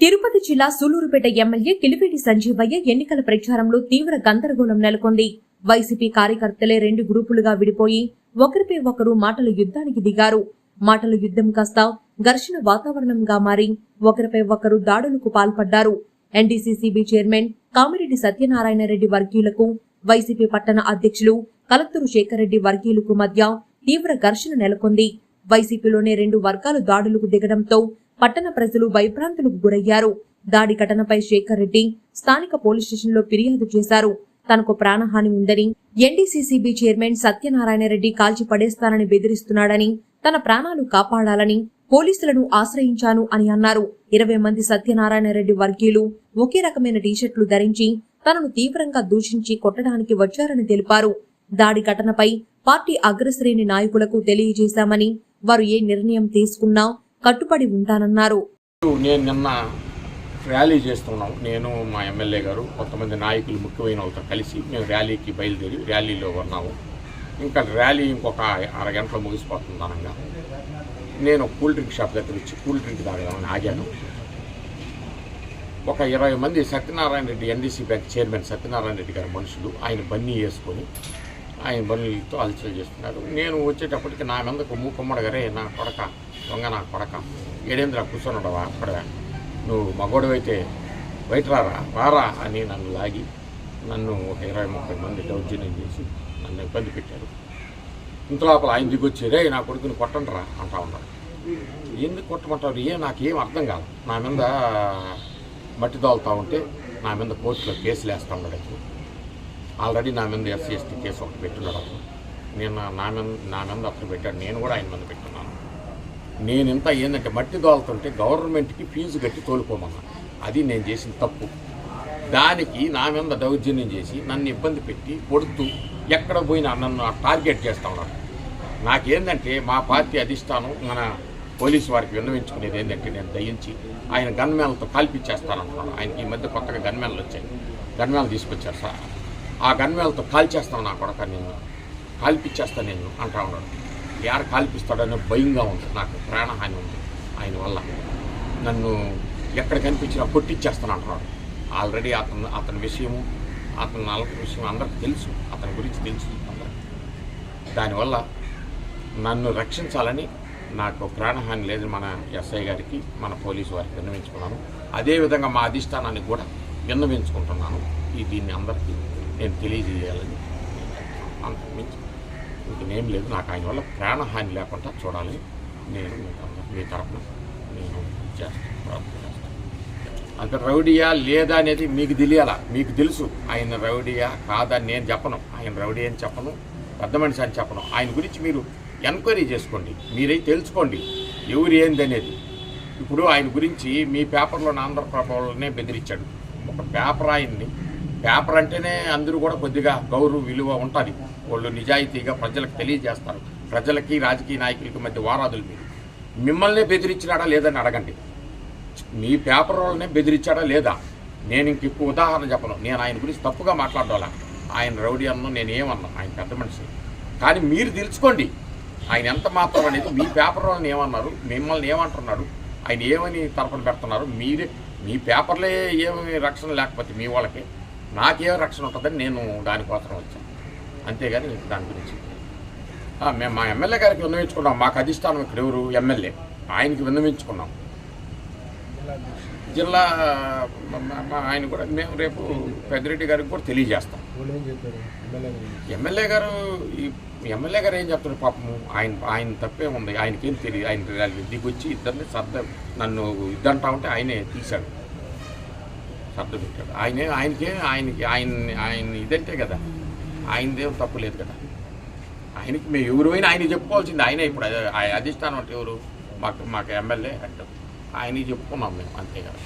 తిరుపతి జిల్లా సూలూరుపేట ఎమ్మెల్యే కిలిపేటి సంజీవయ్య ఎన్నికల ప్రచారంలో తీవ్ర గందరగోళం నెలకొంది. వైసీపీ కార్యకర్తలే రెండు గ్రూపులుగా విడిపోయి ఒకరిపై ఒకరు మాటల యుద్ధానికి దిగారు. మాటల యుద్ధం కాస్త ఘర్షణ వాతావరణంగా మారి ఒకరిపై ఒకరు దాడులకు పాల్పడ్డారు. ఎన్డీసీసీబీ చైర్మన్ కామిరెడ్డి సత్యనారాయణ రెడ్డి వర్గీయులకు వైసీపీ పట్టణ అధ్యక్షులు కలెక్టరు శేఖర్ రెడ్డి వర్గీయులకు మధ్య తీవ్ర ఘర్షణ నెలకొంది. వైసీపీలోనే రెండు వర్గాలు దాడులకు దిగడంతో పట్టణ ప్రజలు భయభ్రాంతులకు గురయ్యారు. దాడి ఘటనపై శేఖర్ రెడ్డి స్థానిక పోలీస్ స్టేషన్లో ఫిర్యాదు చేశారు. తనకు ప్రాణహాని ఉందని ఎన్డీసీసీబీ చైర్మన్ సత్యనారాయణ రెడ్డి కాల్చి పడేస్తానని బెదిరిస్తున్నాడని తన ప్రాణాలు కాపాడాలని పోలీసులను ఆశ్రయించాను అని అన్నారు. ఇరవై మంది సత్యనారాయణ రెడ్డి వర్గీయులు ఒకే రకమైన టీషర్ట్లు ధరించి తనను తీవ్రంగా దూషించి కొట్టడానికి వచ్చారని తెలిపారు. దాడి ఘటనపై పార్టీ అగ్రశ్రేణి నాయకులకు తెలియజేశామని వారు ఏ నిర్ణయం తీసుకున్నా కట్టుబడి ఉంటానన్నారు. నేను నిన్న ర్యాలీ చేస్తున్నాం. నేను మా ఎమ్మెల్యే గారు కొంతమంది నాయకులు ముఖ్యమైన కలిసి మేము ర్యాలీకి బయలుదేరి ర్యాలీలో ఉన్నాము. ఇంకా ర్యాలీ ఇంకొక అరగంటలో ముగిసిపోతుంది అనగా నేను కూల్ డ్రింక్ షాప్ దగ్గర వచ్చి కూల్ డ్రింక్ తాగదామని ఆగాను. ఒక ఇరవై మంది Satyanarayana Reddy NDC bank chairman Satyanarayana Reddy గారి మనుషులు ఆయన బన్నీ వేసుకొని ఆయన బండ్లతో అలచలు చేస్తున్నారు. నేను వచ్చేటప్పటికి నా మీదకు కొమ్ము గారే నా కొడక దొంగ నా కొడక. ఏడేంద్ర కూర్చొని అక్కడ నువ్వు మగోడవైతే బయట రారా? రారా అని నన్ను లాగి నన్ను ఒక ఇరవై ముప్పై మంది దౌర్జన్యం చేసి నన్ను ఇబ్బంది పెట్టారు. ఇంత లోపల ఆయన దిగొచ్చి రే నా కొడుకుని కొట్టండి రా అంటా ఉన్నారు. ఎందుకు కొట్టమంటారు ఏ నాకేం అర్థం కాదు. నా మీద మట్టి తోలుతా ఉంటే నా మీద కోర్టులో కేసులు వేస్తూ ఉండడం ఆల్రెడీ నా మీద ఎస్సీ ఎస్టీ కేసు ఒకటి పెట్టున్నాడు అతను. నేను నా- మీద నా మీద అతను పెట్టాడు. నేను కూడా ఆయన మీద పెట్టున్నాను. నేను ఇంత ఏంటంటే మట్టి దోలుతుంటే గవర్నమెంట్కి ఫీజు కట్టి తోలుకోమన్నా. అది నేను చేసిన తప్పు. దానికి నా మీద దౌర్జన్యం చేసి నన్ను ఇబ్బంది పెట్టి కొడుతూ ఎక్కడ పోయినా నన్ను టార్గెట్ చేస్తా ఉన్నాడు నాకేందంటే మా పార్టీ అధిష్టానం మన పోలీసు వారికి విన్నవించుకునేది ఏంటంటే నేను దయించి ఆయన గన్మేలతో కాల్పిచ్చేస్తానంటున్నాను ఆయనకి ఈ మధ్య కొత్తగా గన్మేలు వచ్చాయి. గన్మేలు తీసుకొచ్చారు సార్. ఆ గన్వేలతో కాల్చేస్తాను నా కొడక నేను కాల్పిచ్చేస్తాను నేను అంటా ఉన్నాడు. యారు కాల్పిస్తాడనే భయంగా ఉంది. నాకు ప్రాణహాని ఉంది ఆయన వల్ల. నన్ను ఎక్కడ కనిపించినా కొట్టిచ్చేస్తాను అంటున్నాడు. ఆల్రెడీ అతను అతని విషయము అతని నలక విషయం అందరికి తెలుసు. అతని గురించి తెలుసు అందరికి. దానివల్ల నన్ను రక్షించాలని నాకు ప్రాణహాని లేదు మన ఎస్ఐ గారికి మన పోలీసు వారికి విన్నవించుకున్నాను. అదేవిధంగా మా అధిష్టానానికి కూడా విన్నవించుకుంటున్నాను. ఈ దీన్ని అందరికీ నేను తెలియజేయాలని అంతకుమించి ఇంకేం లేదు. నాకు ఆయన వల్ల ప్రాణహాని లేకుండా చూడాలని నేను మీకు మీ తరఫున నేను చేస్తాను ప్రార్థన చేస్తాను అంత రౌడియా లేదా అనేది మీకు తెలియాలా? మీకు తెలుసు. ఆయన రౌడీయా కాదని నేను చెప్పను. ఆయన రౌడీ అని చెప్పను. పెద్ద మనిషి అని చెప్పను. ఆయన గురించి మీరు ఎంక్వైరీ చేసుకోండి. మీరే తెలుసుకోండి. ఎవరు ఏంది అనేది ఇప్పుడు ఆయన గురించి మీ పేపర్లో ఆంధ్రప్రభలోనే బెదిరించాడు. పేపర్ ఆయన్ని పేపర్ అంటేనే అందరూ కూడా కొద్దిగా గౌరవ విలువ ఉంటుంది. వాళ్ళు నిజాయితీగా ప్రజలకు తెలియజేస్తారు. ప్రజలకి రాజకీయ నాయకులకి మధ్య వారాదులు మీరు. మిమ్మల్ని బెదిరించినాడా లేదని అడగండి. మీ పేపర్ వాళ్ళనే బెదిరించాడా లేదా? నేను ఇంక ఎక్కువ ఉదాహరణ చెప్పను. నేను ఆయన గురించి తప్పుగా మాట్లాడాలా? ఆయన రౌడీ అన్ను నేను ఏమన్నా ఆయన పెద్ద మనిషి. కానీ మీరు తెలుసుకోండి. ఆయన ఎంత మాత్రం అనేది మీ పేపర్ వాళ్ళని ఏమన్నారు? మిమ్మల్ని ఏమంటున్నాడు ఆయన ఏమని తరపున పెడుతున్నారు? మీరే మీ పేపర్లే ఏమి రక్షణ లేకపోతే మీ వాళ్ళకి నాకేం రక్షణ ఉంటుందని నేను దానికోసం వచ్చాను. అంతేగాని దాని గురించి మేము మా ఎమ్మెల్యే గారికి విన్నవించుకున్నాం. మాకు అధిష్టానం ఇక్కడ ఎవరు? ఎమ్మెల్యే. ఆయనకి విన్నవించుకున్నాం. జిల్లా ఆయన కూడా మేము రేపు పెద్దిరెడ్డి గారికి కూడా తెలియజేస్తాం. ఎమ్మెల్యే ఎమ్మెల్యే గారు ఈ ఎమ్మెల్యే గారు ఏం చెప్తారు పాపము? ఆయన ఆయన తప్పే ఉంది. ఆయనకేం తెలియదు. ఆయన దిగొచ్చి ఇద్దరిని సర్ద నన్ను ఇద్దంటా ఉంటే ఆయనే తీశాడు. సర్ద పెట్టాడు ఆయనే ఆయనకే ఆయనకి ఆయన ఆయన ఇదంటే కదా. ఆయనదేం తప్పు లేదు కదా. ఆయనకి మేము ఎవరైనా ఆయన చెప్పుకోవాల్సింది. ఆయనే ఇప్పుడు అధిష్టానం అంటే ఎవరు? మాకు మాకు ఎమ్మెల్యే అంటారు. ఆయనకి చెప్పుకున్నాం మేము అంతే కదా.